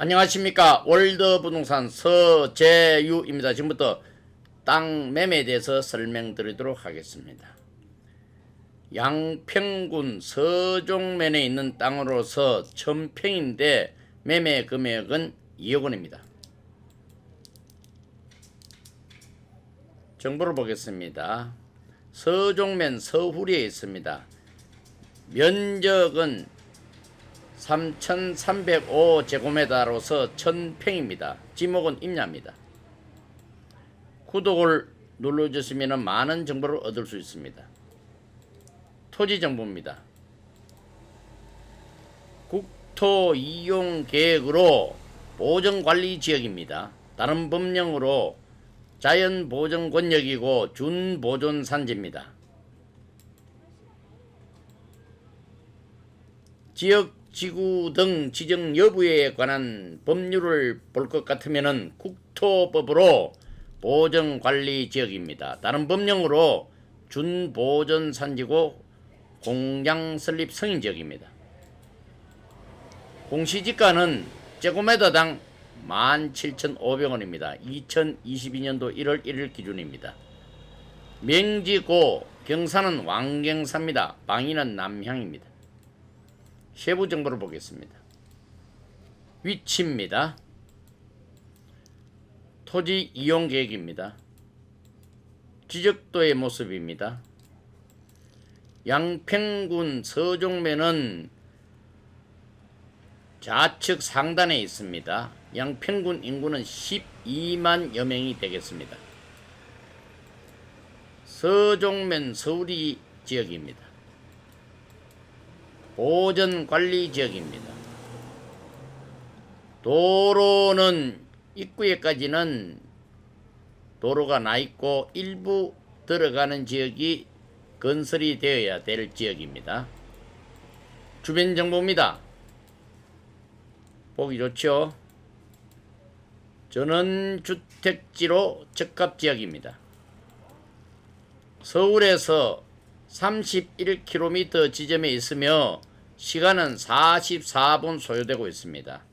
안녕하십니까 월드부동산 서재유입니다. 지금부터 땅 매매에 대해서 설명드리도록 하겠습니다. 양평군 서종면에 있는 땅으로서 천평인데 매매 금액은 2억 원입니다. 정보를 보겠습니다. 서종면 서후리에 있습니다. 면적은 3,305제곱미터로서 1000평입니다. 지목은 임야입니다. 구독을 눌러주시면 많은 정보를 얻을 수 있습니다. 토지 정보입니다. 국토 이용 계획으로 보정 관리 지역입니다. 다른 법령으로 자연 보전 권역이고 준 보존 산지입니다. 지역 지구 등 지정 여부에 관한 법률을 볼 것 같으면은 국토법으로 보정 관리 지역입니다. 다른 법령으로 준 보전 산지고 공장 설립 승인 지역입니다. 공시지가는 제곱미터당 17,500원입니다. 2022년도 1월 1일 기준입니다. 명지고 경사는 왕경사입니다. 방위는 남향입니다. 세부 정보를 보겠습니다. 위치입니다. 토지 이용 계획입니다. 지적도의 모습입니다. 양평군 서종면은 좌측 상단에 있습니다. 양평군 인구는 12만여 명이 되겠습니다. 서종면 서울이 지역입니다. 보전 관리 지역입니다. 도로는 입구에까지는 도로가 나 있고 일부 들어가는 지역이 건설이 되어야 될 지역입니다. 주변 정보입니다. 보기 좋죠? 저는 주택지로 적합 지역입니다. 서울에서 31km 지점에 있으며 시간은 44분 소요되고 있습니다.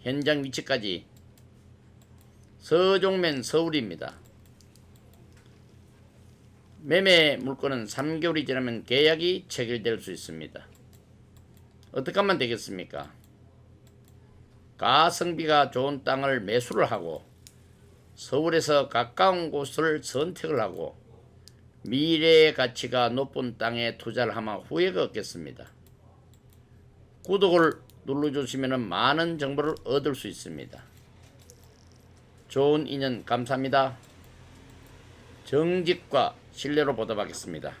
현장 위치까지 서종면 서울입니다. 매매 물건은 3개월이 지나면 계약이 체결될 수 있습니다. 어떻게 하면 되겠습니까? 가성비가 좋은 땅을 매수를 하고 서울에서 가까운 곳을 선택을 하고 미래의 가치가 높은 땅에 투자를 하면 후회가 없겠습니다. 구독을 눌러주시면 많은 정보를 얻을 수 있습니다. 좋은 인연 감사합니다. 정직과 신뢰로 보답하겠습니다.